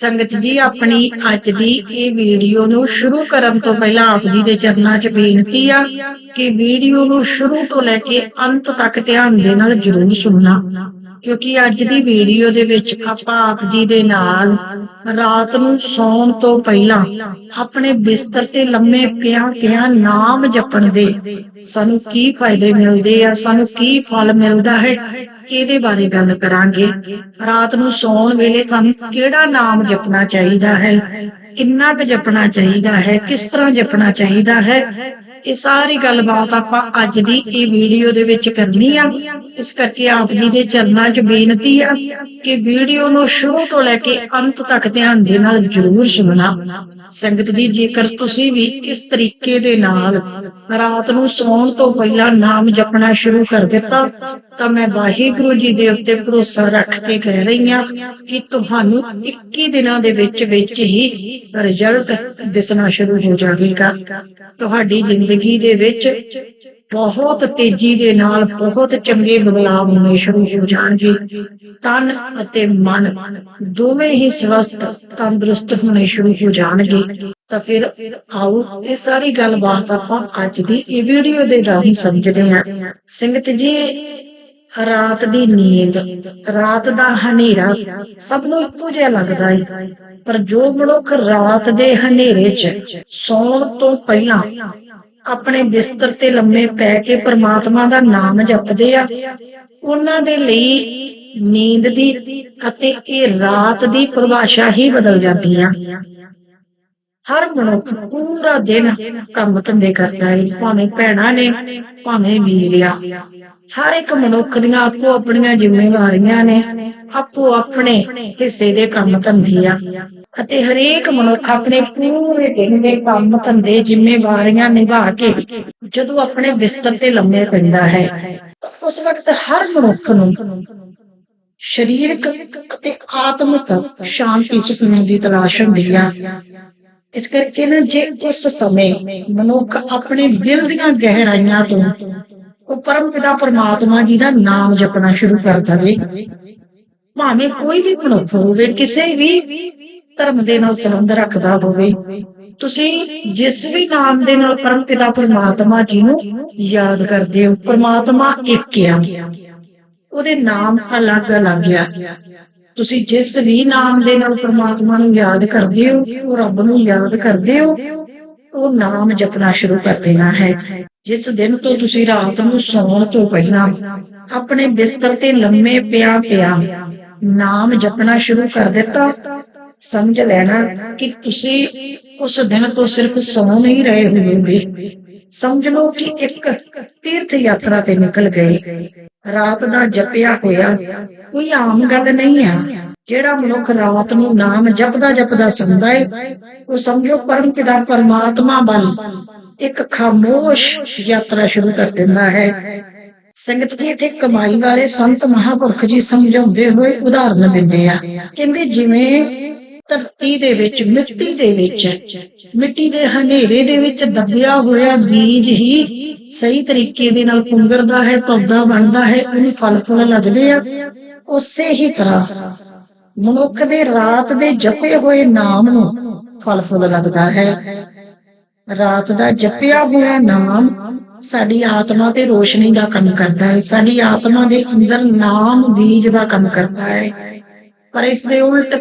ਸੰਗਤ ਜੀ ਆਪਣੀ ਅੱਜ ਦੀ ਇਹ ਵੀਡੀਓ ਨੂੰ ਸ਼ੁਰੂ ਕਰਨ ਤੋਂ ਪਹਿਲਾਂ ਆਪ ਜੀ ਦੇ ਚਰਨਾਂ 'ਚ ਬੇਨਤੀ ਆ ਕਿ ਵੀਡੀਓ ਨੂੰ ਸ਼ੁਰੂ ਤੋਂ ਲੈ ਕੇ ਅੰਤ ਤੱਕ ਧਿਆਨ ਦੇ ਨਾਲ ਜਰੂਰ ਸੁਣਨਾ ਕਿਉਂਕਿ ਅੱਜ ਦੀ ਵੀਡੀਓ ਦੇ ਵਿੱਚ ਆਪਾਂ ਆਪ ਜੀ ਦੇ ਨਾਲ ਰਾਤ ਨੂੰ ਸੌਣ ਤੋਂ ਪਹਿਲਾਂ ਆਪਣੇ ਬਿਸਤਰ ਤੇ ਲੰਮੇ ਪਿਆ ਪਿਆ ਨਾਮ ਜਪਣ ਦੇ। ਸਾਨੂੰ ਕੀ ਫਾਇਦੇ ਮਿਲਦੇ ਆ, ਸਾਨੂੰ ਕੀ ਫਲ ਮਿਲਦਾ ਹੈ ਇਹਦੇ ਬਾਰੇ ਗੱਲ ਕਰਾਂਗੇ? ਰਾਤ ਨੂੰ ਸੌਣ ਵੇਲੇ ਸਾਨੂੰ ਕਿਹੜਾ ਨਾਮ ਜਪਣਾ ਚਾਹੀਦਾ ਹੈ? ਕਿੰਨਾ ਕੁ ਜਪਣਾ ਚਾਹੀਦਾ ਹੈ? ਕਿਸ ਤਰ੍ਹਾਂ ਜਪਣਾ ਚਾਹੀਦਾ ਹੈ? ਇਹ ਸਾਰੀ ਗੱਲਬਾਤ ਆਪਾਂ ਅੱਜ ਦੀ ਇਹ ਵੀਡੀਓ ਦੇ ਵਿੱਚ ਕਰਨੀ ਆ। ਇਸ ਕਰਕੇ ਆਪ ਜੀ ਦੇ ਚਰਨਾਂ 'ਚ ਬੇਨਤੀ ਆ ਕਿ ਵੀਡੀਓ ਨੂੰ ਸ਼ੁਰੂ ਤੋਂ ਲੈ ਕੇ ਅੰਤ ਤੱਕ ਧਿਆਨ ਦੇ ਨਾਲ ਜਰੂਰ ਸੁਣਨਾ। ਸੰਗਤ ਜੀ, ਜੇਕਰ ਤੁਸੀਂ ਵੀ ਇਸ ਤਰੀਕੇ ਦੇ ਨਾਲ ਰਾਤ ਨੂੰ ਸੌਣ ਤੋਂ ਪਹਿਲਾਂ ਨਾਮ ਜਪਣਾ ਸ਼ੁਰੂ ਕਰ ਦਿੱਤਾ ਤਾਂ ਮੈਂ ਵਾਹਿਗੁਰੂ ਜੀ ਦੇ ਉੱਤੇ ਭਰੋਸਾ ਰੱਖ ਕੇ ਕਹਿ ਰਹੀ ਹਾਂ ਕਿ ਤੁਹਾਨੂੰ 21 ਦਿਨਾਂ ਦੇ ਵਿੱਚ ਵਿੱਚ ਹੀ ਰਿਜ਼ਲਟ ਦਿਸਣਾ ਸ਼ੁਰੂ ਹੋ ਜਾਵੇਗਾ। ਤੁਹਾਡੀ ਜ਼ਿੰਦਗੀ ਦੇ ਵਿੱਚ ਬਹੁਤ ਤੇਜ਼ੀ ਦੇ ਨਾਲ ਬਹੁਤ ਚੰਗੇ ਬਦਲਾਅ ਹੋਣੇ ਸ਼ੁਰੂ ਹੋ ਜਾਣਗੇ। ਤਨ ਅਤੇ ਮਨ ਦੋਵੇਂ ਹੀ ਸਵਸਥ, ਤੰਦਰੁਸਤ ਹੋਣੇ ਸ਼ੁਰੂ ਹੋ ਜਾਣਗੇ। ਤਾਂ ਫਿਰ ਆਓ ਇਹ ਸਾਰੀ ਗੱਲਬਾਤ ਆਪਾਂ ਅੱਜ ਦੀ ਇਹ ਵੀਡੀਓ ਦੇ ਰਾਹੀਂ ਸਮਝਦੇ ਹਾਂ। ਸੰਗਤ ਜੀ ਰਾਤ ਦੀ ਨੀਂਦ, ਰਾਤ ਦਾ ਹਨੇਰਾ ਸਭ ਨੂੰ ਇੱਕੋ ਜਿਹਾ ਲੱਗਦਾ ਹੈ ਪਰ ਜੋ ਮਨੁੱਖ ਰਾਤ ਦੇ ਹਨੇਰੇ 'ਚ ਸੌਣ ਤੋਂ ਪਹਿਲਾਂ ਆਪਣੇ ਬਿਸਤਰ ਤੇ ਲੰਮੇ ਪੈ ਕੇ ਪ੍ਰਮਾਤਮਾ ਦਾ ਨਾਮ ਜਪਦੇ ਆ, ਉਹਨਾਂ ਦੇ ਲਈ ਨੀਂਦ ਦੀ ਅਤੇ ਇਹ ਰਾਤ ਦੀ ਪਰਿਭਾਸ਼ਾ ਹੀ ਬਦਲ ਜਾਂਦੀ ਆ। ਹਰ ਮਨੁੱਖ ਪੂਰਾ ਦਿਨ ਕੰਮ ਧੰਦੇ ਕਰਦਾ ਹੈ ਭਾਵੇਂ ਭੈਣਾਂ ਨੇ, ਭਾਵੇਂ ਵੀਰਿਆ। ਹਰ ਇੱਕ ਮਨੁੱਖ ਦੀਆਂ ਆਪੋ ਆਪਣੀਆਂ ਜ਼ਿੰਮੇਵਾਰੀਆਂ ਨੇ, ਆਪੋ ਆਪਣੇ ਹਿੱਸੇ ਦੇ ਕੰਮ ਧੰਦੇ ਆ। ਅਤੇ ਹਰੇਕ ਮਨੁੱਖ ਆਪਣੇ ਪੂਰੇ ਦਿਨ ਦੇ ਕੰਮ ਧੰਦੇ, ਜ਼ਿੰਮੇਵਾਰੀਆਂ ਨਿਭਾ ਕੇ ਜਦੋਂ ਆਪਣੇ ਬਿਸਤਰ ਤੇ ਲੰਮੇ ਪੈਂਦਾ ਹੈ ਉਸ ਵਕਤ ਹਰ ਮਨੁੱਖ ਨੂੰ ਸਰੀਰਕ ਅਤੇ ਆਤਮਿਕ ਸ਼ਾਂਤੀ ਸੁਕੂਨ ਦੀ ਤਲਾਸ਼ ਹੁੰਦੀ ਆ। ਇਸ ਕਰਕੇ ਨਾ, ਜੇ ਉਸ ਸਮੇਂ ਮਨੁੱਖ ਆਪਣੇ ਦਿਲ ਦੀਆਂ ਗਹਿਰਾਈਆਂ ਤੋਂ ਉਹ ਪਰਮ ਪਿਤਾ ਪਰਮਾਤਮਾ ਜੀ ਦਾ ਨਾਮ ਜਪਣਾ ਸ਼ੁਰੂ ਕਰ ਦਵੇ। ਭਾਵੇਂ ਕੋਈ ਵੀ ਮਨੁੱਖ ਹੋਵੇ, ਕਿਸੇ ਵੀ ਧਰਮ ਦੇ ਨਾਲ ਸੰਬੰਧ ਰੱਖਦਾ ਹੋਵੇ, ਤੁਸੀਂ ਜਿਸ ਵੀ ਨਾਮ ਦੇ ਨਾਲ ਪਰਮ ਪਿਤਾ ਪਰਮਾਤਮਾ ਜੀ ਨੂੰ ਯਾਦ ਕਰਦੇ ਹੋ, ਪਰਮਾਤਮਾ ਇੱਕ ਆ। ਉਹਦੇ ਨਾਮ ਅਲੱਗ-ਅਲੱਗ ਆ। ਤੁਸੀਂ ਜਿਸ ਵੀ ਨਾਮ ਦੇ ਨਾਲ ਪ੍ਰਮਾਤਮਾ ਨੂੰ ਯਾਦ ਕਰਦੇ ਹੋ, ਉਹ ਰੱਬ ਨੂੰ ਯਾਦ ਕਰਦੇ ਹੋ, ਉਹ ਨਾਮ ਜਪਣਾ ਸ਼ੁਰੂ ਕਰ ਦੇਣਾ ਹੈ। ਜਿਸ ਦਿਨ ਤੋਂ ਤੁਸੀਂ ਰਾਤ ਨੂੰ ਸੌਣ ਤੋਂ ਪਹਿਲਾਂ ਆਪਣੇ ਬਿਸਤਰ ਤੇ ਲੰਮੇ ਪਿਆ ਪਿਆ ਨਾਮ ਜਪਣਾ ਸ਼ੁਰੂ ਕਰ ਦਿੱਤਾ, ਸਮਝ ਲੈਣਾ ਕਿ ਤੁਸੀਂ ਉਸ ਦਿਨ ਤੋਂ ਸਿਰਫ ਸੌ ਨਹੀਂ ਰਹੇ ਹੋਵੋਗੇ। ਸਮਝ ਲਓ ਕਿ ਇੱਕ ਤੀਰਥ ਯਾਤਰਾ ਤੇ ਨਿਕਲ ਗਏ। ਰਾਤ ਦਾ ਜਪਿਆ ਹੋਇਆ ਕੋਈ ਆਮ ਗੱਲ ਨਹੀਂ ਆ। ਜਿਹੜਾ ਮਨੁੱਖ ਰਾਤ ਨੂੰ ਨਾਮ ਜਪਦਾ ਜਪਦਾ ਸੰਦਾ ਹੈ ਉਹ ਸਮਝੋ ਪਰਮ ਪਿਤਾ ਪਰਮਾਤਮਾ ਬਣ। ਇੱਕ ਖਾਮੋਸ਼ ਯਾਤਰਾ ਸ਼ੁਰੂ ਕਰ ਦਿੰਦਾ ਹੈ। ਸੰਗਤ ਜੀ, ਇੱਥੇ ਕਮਾਈ ਵਾਲੇ ਸੰਤ ਮਹਾਪੁਰਖ ਜੀ ਸਮਝਾਉਂਦੇ ਹੋਏ ਉਦਾਹਰਨ ਦਿੰਦੇ ਆ। ਕਹਿੰਦੇ ਜਿਵੇਂ ਧਰਤੀ ਦੇ ਵਿੱਚ, ਮਿੱਟੀ ਦੇ ਵਿੱਚ, ਮਿੱਟੀ ਦੇ ਹਨੇਰੇ ਦੇ ਵਿੱਚ ਦੱਬਿਆ ਹੋਇਆ ਬੀਜ ਹੀ ਸਹੀ ਤਰੀਕੇ ਦੇ ਨਾਲ ਪੁੰਗਰਦਾ ਹੈ, ਪੌਦਾ ਬਣਦਾ ਹੈ, ਉਹਨੂੰ ਫਲ ਫੁੱਲ ਲੱਗਦੇ ਆ। ਉਸੇ ਹੀ ਤਰ੍ਹਾਂ ਮਨੁੱਖ ਦੇ ਰਾਤ ਦੇ ਜਪੇ ਹੋਏ ਨਾਮ ਨੂੰ ਫਲ ਫੁੱਲ ਲੱਗਦਾ ਹੈ। ਰਾਤ ਦਾ ਜਪਿਆ ਹੋਇਆ ਨਾਮ ਸਾਡੀ ਆਤਮਾ ਤੇ ਰੋਸ਼ਨੀ ਦਾ ਕੰਮ ਕਰਦਾ ਹੈ। ਸਾਡੀ ਆਤਮਾ ਦੇ ਅੰਦਰ ਨਾਮ ਬੀਜ ਦਾ ਕੰਮ ਕਰਦਾ ਹੈ। ਪਰ ਇਸ ਦੇ ਉਲਟ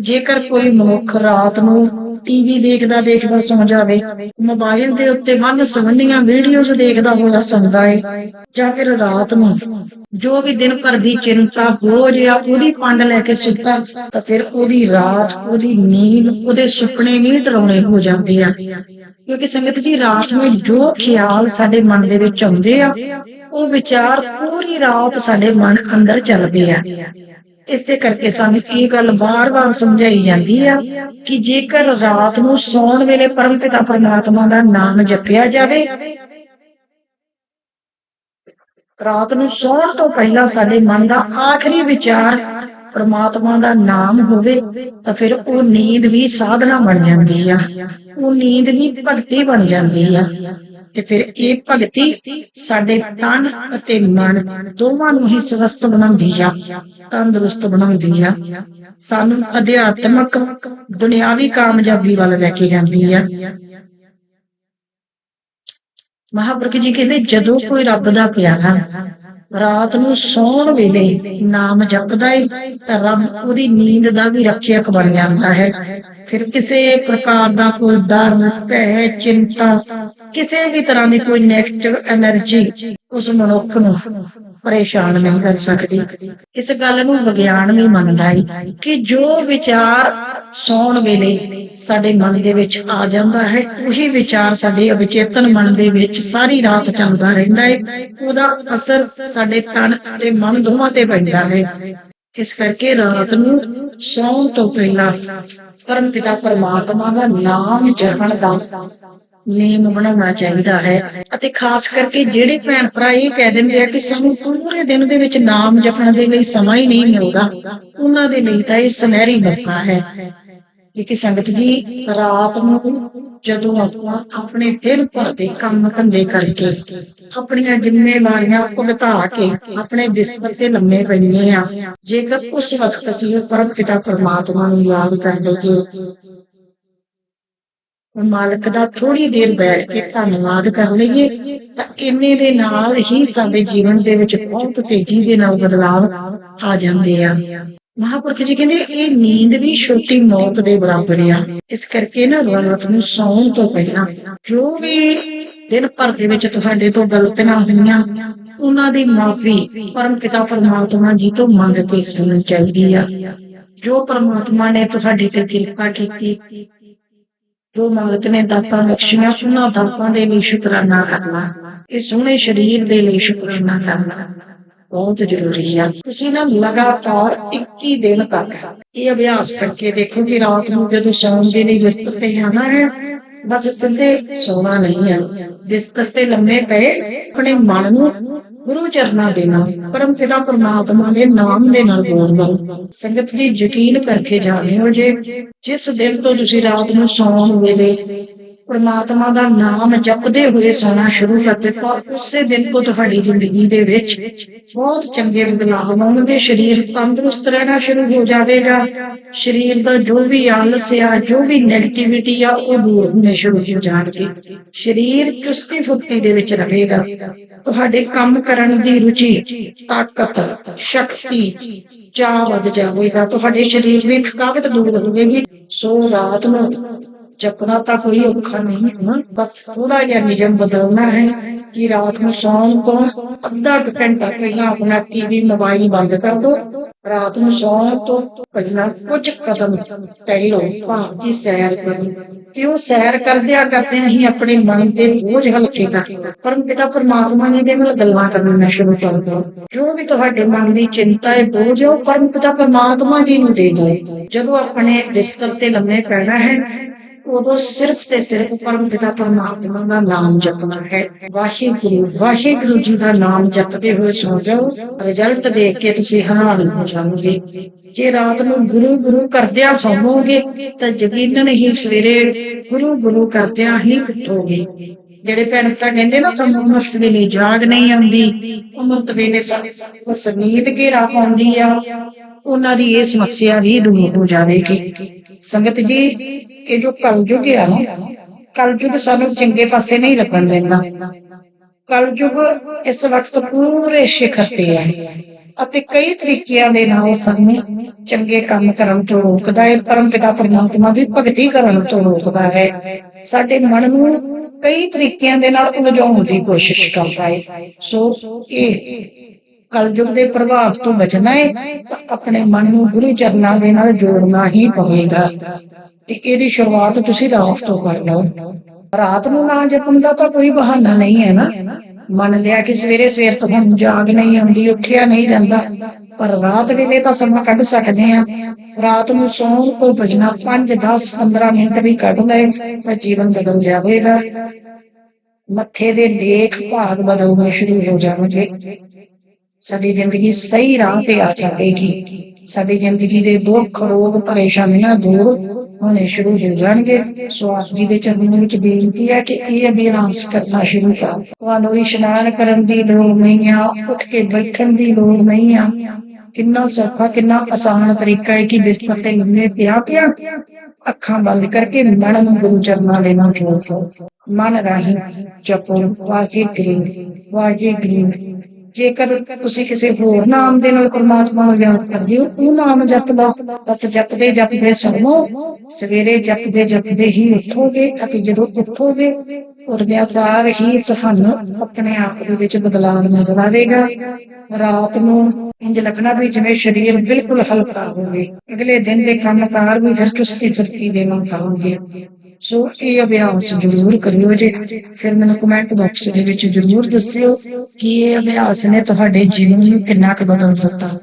ਜੇਕਰ ਕੋਈ ਮਨੁੱਖ ਰਾਤ ਨੂੰ ਟੀਵੀ ਦੇਖਦਾ ਦੇਖਦਾ ਸੌ ਜਾਵੇ, ਮੋਬਾਈਲ ਦੇ ਉੱਤੇ ਮਨ ਸੰਬੰਧੀਆਂ ਵੀਡੀਓਜ਼ ਦੇਖਦਾ ਹੋਇਆ ਸੌਂਦਾ ਹੈ ਜਾਂ ਫਿਰ ਰਾਤ ਨੂੰ ਜੋ ਵੀ ਦਿਨ ਭਰ ਦੀ ਚਿੰਤਾ, ਬੋਝ ਆ ਉਹਦੀ ਪੰਡ ਲੈ ਕੇ ਸੁੱਤਾ, ਤਾਂ ਫਿਰ ਉਹਦੀ ਰਾਤ, ਉਹਦੀ ਨੀਂਦ, ਉਹਦੇ ਸੁਪਨੇ ਵੀ ਡਰਾਉਣੇ ਹੋ ਜਾਂਦੇ ਆ। ਕਿਉਂਕਿ ਸੰਗਤ ਜੀ ਰਾਤ ਨੂੰ ਜੋ ਖਿਆਲ ਸਾਡੇ ਮਨ ਦੇ ਵਿੱਚ ਆਉਂਦੇ ਆ, ਉਹ ਵਿਚਾਰ ਪੂਰੀ ਰਾਤ ਸਾਡੇ ਮਨ ਅੰਦਰ ਚੱਲਦੇ ਆ। ਇਸੇ ਕਰਕੇ ਸਾਨੂੰ ਇਹ ਗੱਲ ਬਾਰ-ਬਾਰ ਸਮਝਾਈ ਜਾਂਦੀ ਆ ਕਿ ਜੇਕਰ ਰਾਤ ਨੂੰ ਸੌਣ ਵੇਲੇ ਪਰਮ ਪਿਤਾ ਪਰਮਾਤਮਾ ਦਾ ਨਾਮ ਜਪਿਆ ਜਾਵੇ, ਰਾਤ ਨੂੰ ਸੌਣ ਤੋਂ ਪਹਿਲਾਂ ਸਾਡੇ ਮਨ ਦਾ ਆਖਰੀ ਵਿਚਾਰ ਪਰਮਾਤਮਾ ਦਾ ਨਾਮ ਹੋਵੇ ਤਾਂ ਫਿਰ ਉਹ ਨੀਂਦ ਵੀ ਸਾਧਨਾ ਬਣ ਜਾਂਦੀ ਆ। ਉਹ ਨੀਂਦ ਵੀ ਭਗਤੀ ਬਣ ਜਾਂਦੀ ਆ। ਤੇ ਫਿਰ ਇਹ ਭਗਤੀ ਸਾਡੇ ਤਨ ਅਤੇ ਮਨ ਦੋਵਾਂ ਨੂੰ ਹੀ ਸਵਸਥ ਬਣਾਉਂਦੀ ਆ, ਤੰਦਰੁਸਤ ਬਣਾਉਂਦੀ ਆ। ਸਾਨੂੰ ਅਧਿਆਤਮਕ ਦੁਨਿਆਵੀ ਕਾਮਯਾਬੀ ਵੱਲ ਲੈ ਕੇ ਜਾਂਦੀ ਆ। ਮਹਾਪੁਰਖ ਜੀ ਕਹਿੰਦੇ, ਜਦੋਂ ਕੋਈ ਰੱਬ ਦਾ ਪਿਆਰਾ ਰਾਤ ਨੂੰ ਸੌਣ ਵੇਲੇ ਨਾਮ ਜਪਦਾ ਏ, ਤਾਂ ਰੱਬ ਉਹਦੀ ਨੀਂਦ ਦਾ ਵੀ ਰੱਖਿਅਕ ਬਣ ਜਾਂਦਾ ਹੈ। ਫਿਰ ਕਿਸੇ ਪ੍ਰਕਾਰ ਦਾ ਕੋਈ ਡਰ, ਭੈ, ਚਿੰਤਾ ਕਿਸੇ ਵੀ ਤਰ੍ਹਾਂ ਦੀ ਕੋਈ 네ਗੇਟਿਵ એનર્ਜੀ ਉਸ ਮਨੁੱਖ ਨੂੰ ਪਰੇਸ਼ਾਨ ਨਹੀਂ ਕਰ ਸਕਦੀ। ਇਸ ਗੱਲ ਨੂੰ ਵਿਗਿਆਨ ਵੀ ਮੰਨਦਾ ਹੈ ਕਿ ਜੋ ਵਿਚਾਰ ਸੌਣ ਵੇਲੇ ਸਾਡੇ ਮਨ ਦੇ ਵਿੱਚ ਆ ਜਾਂਦਾ ਹੈ, ਉਹੀ ਵਿਚਾਰ ਸਾਡੇ ਅਵਚੇਤਨ ਮਨ ਦੇ ਵਿੱਚ ਸਾਰੀ ਰਾਤ ਚੱਲਦਾ ਰਹਿੰਦਾ ਹੈ। ਉਹਦਾ ਅਸਰ ਸਾਡੇ ਤਨ ਅਤੇ ਮਨ ਦੋਵਾਂ ਤੇ ਪੈਂਦਾ ਹੈ। ਇਸ ਕਰਕੇ ਰਾਤ ਨੂੰ ਸੌਣ ਤੋਂ ਪਹਿਲਾਂ ਪਰਮ ਪਿਤਾ ਪਰਮਾਤਮਾ ਦਾ ਨਾਮ ਜਪਣ ਦਾ ਨੇਮ ਬਣਾਉਣਾ ਚਾਹੀਦਾ ਹੈ ਅਤੇ ਖਾਸ ਕਰਕੇ ਜਿਹੜੇ ਭੈਣ ਭਰਾ ਇਹ ਕਹਿ ਦਿੰਦੇ ਆ ਕਿ ਸਾਨੂੰ ਪੂਰੇ ਦਿਨ ਦੇ ਵਿੱਚ ਨਾਮ ਜਪਣ ਦੇ ਲਈ ਸਮਾਂ ਹੀ ਨਹੀਂ ਮਿਲਦਾ, ਉਹਨਾਂ ਦੇ ਲਈ ਤਾਂ ਇਹ ਸੁਨਹਿਰੀ ਮੌਕਾ ਹੈ। ਕਿ ਸੰਗਤ ਜੀ, ਰਾਤ ਨੂੰ ਜਦੋਂ ਆਪਾਂ ਆਪਣੇ ਦਿਨ ਭਰ ਦੇ ਕੰਮ ਧੰਦੇ ਕਰਕੇ ਆਪਣੀਆਂ ਜ਼ਿੰਮੇਵਾਰੀਆਂ ਭੁਗਤਾ ਕੇ ਆਪਣੇ ਬਿਸਤਰ ਤੇ ਲੰਮੇ ਪੈਂਦੇ ਆ ਜੇਕਰ ਉਸ ਵਕਤ ਅਸੀਂ ਪਰਮ ਪਿਤਾ ਪਰਮਾਤਮਾ ਨੂੰ ਯਾਦ ਕਰ ਲਈਏ ਮਾਲਕ ਦਾ ਥੋੜੀ ਦੇਰ ਬੈਠ ਕੇ ਧੰਨਵਾਦ ਕਰ ਲਈਏ, ਤਾਂ ਇੰਨੇ ਦੇ ਨਾਲ ਹੀ ਸਾਡੇ ਜੀਵਨ ਦੇ ਵਿੱਚ ਬਹੁਤ ਤੇਜ਼ੀ ਦੇ ਨਾਲ ਬਦਲਾਵ ਆ ਜਾਂਦੇ ਆ। ਮਹਾਪੁਰਖ ਜੀ ਕਹਿੰਦੇ, ਇਹ ਨੀਂਦ ਵੀ ਛੋਟੀ ਮੌਤ ਦੇ ਬਰਾਬਰ ਆ। ਇਸ ਕਰਕੇ ਨਾ ਰਾਤ ਨੂੰ ਸੌਣ ਤੋਂ ਪਹਿਲਾਂ ਜੋ ਵੀ ਦਿਨ ਭਰ ਦੇ ਵਿੱਚ ਤੁਹਾਡੇ ਤੋਂ ਗਲਤੀਆਂ ਹੋਈਆਂ, ਉਹਨਾਂ ਦੀ ਮਾਫੀ ਪਰਮ ਪਿਤਾ ਪਰਮਾਤਮਾ ਜੀ ਤੋਂ ਮੰਗ ਕੇ ਸੁਣਨੀ ਚਾਹੀਦੀ ਆ। ਜੋ ਪਰਮਾਤਮਾ ਨੇ ਤੁਹਾਡੇ ਤੇ ਕਿਰਪਾ ਕੀਤੀ ਜੋ ਮਾਲਕ ਨੇ ਦਾਤਾਂ ਬਖਸ਼ੀਆਂ ਉਹਨਾਂ ਦਾਤਾਂ ਦੇ ਲਈ ਸ਼ੁਕਰਾਨਾ ਕਰਨਾ ਇਹ ਸੋਹਣੇ ਸਰੀਰ ਦੇ ਲਈ ਸ਼ੁਕਰਾਨਾ ਕਰਨਾ ਬਹੁਤ ਜ਼ਰੂਰੀ ਆ। ਤੁਸੀਂ ਨਾ ਲਗਾਤਾਰ 21 ਦਿਨ ਤੱਕ ਇਹ ਅਭਿਆਸ ਕਰਕੇ ਦੇਖੋ ਕਿ ਰਾਤ ਨੂੰ ਜਦੋਂ ਸੌਣ ਦੇ ਲਈ ਬਿਸਤਰ ਤੇ ਜਾਣਾ ਹੈ, ਬਸ ਸਿੱਧੇ ਸੌਣਾ ਨਹੀਂ ਹੈ ਬਿਸਤਰ ਤੇ ਲੰਮੇ ਪਏ, ਆਪਣੇ ਮਨ ਨੂੰ ਗੁਰੂ ਚਰਨਾਂ ਦੇ ਨਾਲ, ਪਰਮ ਪਿਤਾ ਪਰਮਾਤਮਾ ਦੇ ਨਾਮ ਦੇ ਨਾਲ ਜੋੜਨਾ ਸੰਗਤ ਦੀ ਯਕੀਨ ਕਰਕੇ ਜਾਣੇ ਹੋ ਜੇ, ਜਿਸ ਦਿਨ ਤੋਂ ਤੁਸੀਂ ਰਾਤ ਨੂੰ ਸੌਣ ਵੇਲੇ ਪਰਮਾਤਮਾ ਦਾ ਨਾਮ ਜਪਦੇ ਹੋਏ ਸੌਣਾ ਸ਼ੁਰੂ ਕਰ ਦਿੱਤਾ। ਉਸੇ ਦਿਨ ਤੋਂ ਤੁਹਾਡੀ ਜ਼ਿੰਦਗੀ ਦੇ ਵਿੱਚ ਬਹੁਤ ਚੰਗੇ ਬਦਲਾਅ ਆਉਣਗੇ। ਸਰੀਰ ਤੰਦਰੁਸਤ ਰਹਿਣਾ ਸ਼ੁਰੂ ਹੋ ਜਾਵੇਗਾ। ਸਰੀਰ ਦਾ ਜੋ ਵੀ ਆਲਸ ਆ, ਜੋ ਵੀ ਨੈਗੇਟਿਵਿਟੀ ਆ, ਉਹ ਦੂਰ ਹੋਣੇ ਸ਼ੁਰੂ ਹੋ ਜਾਣਗੇ। ਸਰੀਰ ਚੁਸਤੀ ਫੁਰਤੀ ਦੇ ਵਿੱਚ ਰਹੇਗਾ। ਤੁਹਾਡੇ ਕੰਮ ਕਰਨ ਦੀ ਰੁਚੀ, ਤਾਕਤ, ਸ਼ਕਤੀ ਚਾਹ ਵੱਧ ਜਾਵੇਗਾ। ਤੁਹਾਡੇ ਸਰੀਰ ਦੀ ਥਕਾਵਟ ਦੂਰ ਹੋਵੇਗੀ। ਸੋ ਰਾਤ ਨੂੰ ਜਪਣਾ ਤਾਂ ਕੋਈ ਔਖਾ ਨਹੀਂ ਹੈ ਨਾ ਬਸ ਥੋੜਾ ਜਿਹਾ ਨਿਯਮ ਬਦਲਣਾ ਹੈ ਕਿ ਨੂੰ ਸੌਣ ਤੋਂ ਅੱਧਾ ਘੰਟਾ ਪਹਿਲਾਂ ਆਪਣਾ ਟੀਵੀ ਮੋਬਾਈਲ ਬੰਦ ਕਰ ਦਿਓ ਰਾਤ ਨੂੰ ਸੌਣ ਤੋਂ ਪਹਿਲਾਂ ਕੁਝ ਕਦਮ ਪਹਿਲੋਂ ਭਾਵ ਸੈਰ ਕਰੋ। ਤੇ ਉਹ ਸੈਰ ਕਰਦਿਆਂ ਕਰਦਿਆਂ ਹੀ ਆਪਣੇ ਮਨ ਦੇ ਬੋਝ ਹਲਕੇ ਕਰ ਪਰਮ ਪਿਤਾ ਪਰਮਾਤਮਾ ਜੀ ਦੇ ਨਾਲ ਗੱਲਾਂ ਕਰਨੀਆਂ ਸ਼ੁਰੂ ਕਰ ਦਿਓ ਜੋ ਵੀ ਤੁਹਾਡੇ ਮਨ ਦੀ ਚਿੰਤਾ ਹੈ ਬੋਝ ਹੈ ਉਹ ਪਰਮ ਪਿਤਾ ਪਰਮਾਤਮਾ ਜੀ ਨੂੰ ਦੇ ਦਿਓ ਜਦੋਂ ਆਪਣੇ ਬਿਸਤਰ ਤੇ ਲੰਮੇ ਪੈਣਾ ਹੈ ਉਦੋਂ ਸਿਰਫ ਤੇ ਸਿਰਫ ਪਰਮ ਪਿਤਾ ਪਰਮਾਤਮਾ ਦਾ ਨਾਮ ਜਪਣਾ ਹੈ। ਵਾਹਿਗੁਰੂ ਵਾਹਿਗੁਰੂ ਜੀ ਦਾ ਨਾਮ ਜਪਦੇ ਹੋਏ ਸੋ ਜਾਓ। ਰਿਜ਼ਲਟ ਦੇਖ ਕੇ ਤੁਸੀਂ ਹੈਰਾਨ ਹੋ ਜਾਓਗੇ ਜੇ ਰਾਤ ਨੂੰ ਗੁਰੂ ਗੁਰੂ ਕਰਦਿਆਂ ਸੌਵੋਗੇ ਤਾਂ ਯਕੀਨਨ ਹੀ ਸਵੇਰੇ ਗੁਰੂ ਗੁਰੂ ਕਰਦਿਆਂ ਹੀ ਉੱਠੋਗੇ। ਜਿਹੜੇ ਭੈਣ ਭਰਾ ਕਹਿੰਦੇ ਨਾ, ਸਾਨੂੰ ਅੰਮ੍ਰਿਤ ਵੇਲੇ ਜਾਗ ਨਹੀਂ ਆਉਂਦੀ। ਅੰਮ੍ਰਿਤ ਵੇਲੇ ਸਾਨੂੰ ਸੰਗੀਤ ਘੇਰਾ ਪਾਉਂਦੀ ਆ। ਉਹਨਾਂ ਦੀ ਇਹ ਸਮੱਸਿਆ ਵੀ ਦੂਰ ਹੋ ਜਾਵੇਗੀ। ਸੰਗਤ ਜੀ, ਇਹ ਜੋ ਕਲਯੁਗ ਆ ਨਾ, ਕਲਯੁਗ ਸਾਨੂੰ ਚੰਗੇ ਪਾਸੇ ਨਹੀਂ ਲੱਗਣ ਦਿੰਦਾ। ਕਲਯੁਗ ਇਸ ਵਕਤ ਪੂਰੇ ਸਿਖਰ ਤੇ ਹੈ ਅਤੇ ਕਈ ਤਰੀਕਿਆਂ ਦੇ ਨਾਲ ਸਾਨੂੰ ਚੰਗੇ ਕੰਮ ਕਰਨ ਤੋਂ ਰੋਕਦਾ ਹੈ ਪਰਮ ਪਿਤਾ ਪਰਮਾਤਮਾ ਦੀ ਭਗਤੀ ਕਰਨ ਤੋਂ ਰੋਕਦਾ ਹੈ। ਸਾਡੇ ਮਨ ਨੂੰ ਕਈ ਤਰੀਕਿਆਂ ਦੇ ਨਾਲ ਉਲਝਾਉਣ ਦੀ ਕੋਸ਼ਿਸ਼ ਕਰਦਾ ਹੈ। ਸੋ ਇਹ ਕਲਯੁਗ ਦੇ ਪ੍ਰਭਾਵ ਤੋਂ ਬਚਣਾ ਹੈ ਤਾਂ ਆਪਣੇ ਮਨ ਨੂੰ ਗੁਰੂ ਚਰਨਾਂ ਦੇ ਨਾਲ ਜੋੜਨਾ ਹੀ ਪਵੇਗਾ। ਤੇ ਇਹਦੀ ਸ਼ੁਰੂਆਤ ਤੁਸੀਂ ਰਾਤ ਤੋਂ ਕਰ ਲਓ। ਰਾਤ ਨੂੰ ਨਾ ਜਪਣ ਦਾ ਤਾਂ ਕੋਈ ਬਹਾਨਾ ਨਹੀਂ ਹੈ ਨਾ। ਮੰਨ ਲਿਆ ਕਿ ਸਵੇਰੇ ਸਵੇਰ ਤੋਂ ਹੁਣ ਜਾਗ ਨਹੀਂ ਆਉਂਦੀ, ਉੱਠਿਆ ਨਹੀਂ ਜਾਂਦਾ, ਪਰ ਰਾਤ ਵੇਲੇ ਤਾਂ ਸਮਾਂ ਕੱਢ ਸਕਦੇ ਆ ਰਾਤ ਨੂੰ ਸੌਣ ਤੋਂ ਪਹਿਲਾਂ 5 10 15 ਮਿੰਟ ਵੀ ਕੱਢ ਲਏ, ਤਾਂ ਜੀਵਨ ਬਦਲ ਜਾਵੇਗਾ। ਮੱਥੇ ਦੇ ਲੇਖ ਭਾਗ ਬਦਲਣੇ ਸ਼ੁਰੂ ਹੋ ਜਾਣਗੇ। ਸਾਡੀ ਜ਼ਿੰਦਗੀ ਸਹੀ ਰਾਹ ਤੇ ਆ ਜਾਵੇਗੀ। ਸਾਡੀ ਜ਼ਿੰਦਗੀ ਦੇ ਦੁੱਖ, ਰੋਗ, ਪਰੇਸ਼ਾਨੀਆਂ ਦੂਰ ਹੋਣੇ ਸ਼ੁਰੂ ਹੋ ਜਾਣਗੇ। ਸੋ ਆਪ ਜੀ ਦੇ ਚਰਨਾਂ ਵਿੱਚ ਬੇਨਤੀ ਹੈ ਕਿ ਇਹ ਅਭਿਆਸ ਕਰਨਾ ਸ਼ੁਰੂ ਕਰੋ। ਤੁਹਾਨੂੰ ਇਸ਼ਨਾਨ ਕਰਨ ਦੀ ਲੋੜ ਨਹੀਂ ਆ, ਉੱਠ ਕੇ ਬੈਠਣ ਦੀ ਲੋੜ ਨਹੀਂ ਆ। ਕਿੰਨਾ ਸੌਖਾ, ਕਿੰਨਾ ਆਸਾਨ ਤਰੀਕਾ ਹੈ ਕਿ ਬਿਸਤਰ ਤੇ ਲੰਮੇ ਪਿਆ ਪਿਆ ਅੱਖਾਂ ਬੰਦ ਕਰਕੇ ਮਨ ਨੂੰ ਗੁਰੂ ਚਰਨਾਂ ਦੇ ਨਾਲ ਜੋੜੋ ਮਨ ਰਾਹੀਂ ਜਪੋ। ਵਾਹਿਗੁਰੂ ਵਾਹਿਗੁਰੂ। ਜੇਕਰ ਤੁਸੀਂ ਕਿਸੇ ਹੋਰ ਨਾਮ ਦੇ ਨਾਲ ਪਰਮਾਤਮਾ ਨੂੰ ਯਾਦ ਕਰਦੇ ਹੋ, ਉਹ ਨਾਮ ਜਪ ਬਸ ਜਪਦੇ ਜਪਦੇ ਸੌਵੋ ਸਵੇਰੇ ਜਪਦੇ ਜਪਦੇ ਹੀ ਉੱਠੋਗੇ ਅਤੇ ਜਦੋਂ ਉੱਠੋਗੇ ਉੱਠਦਿਆਂ ਸਾਰ ਹੀ ਤੁਹਾਨੂੰ ਆਪਣੇ ਆਪ ਦੇ ਵਿੱਚ ਬਦਲਾਅ ਨਜ਼ਰ ਆਵੇਗਾ। ਰਾਤ ਨੂੰ ਇੰਜ ਲੱਗਣਾ ਵੀ ਜਿਵੇਂ ਸਰੀਰ ਬਿਲਕੁਲ ਹਲਕਾ ਹੋਵੇ, ਅਗਲੇ ਦਿਨ ਦੇ ਕੰਮਕਾਰ ਵੀ ਫਿਰ ਚੁਸਤੀ ਫੁਰਤੀ ਦੇ ਨਾਲ ਕਰੋਗੇ ਸੋ ਇਹ ਅਭਿਆਸ ਜ਼ਰੂਰ ਕਰਿਓ ਜੇ। ਫਿਰ ਮੈਨੂੰ ਕਮੈਂਟ ਬਾਕਸ ਦੇ ਵਿੱਚ ਜ਼ਰੂਰ ਦੱਸਿਓ ਕਿ ਇਹ ਅਭਿਆਸ ਨੇ ਤੁਹਾਡੇ ਜੀਵਨ ਨੂੰ ਕਿੰਨਾ ਕੁ ਬਦਲ ਦਿੱਤਾ।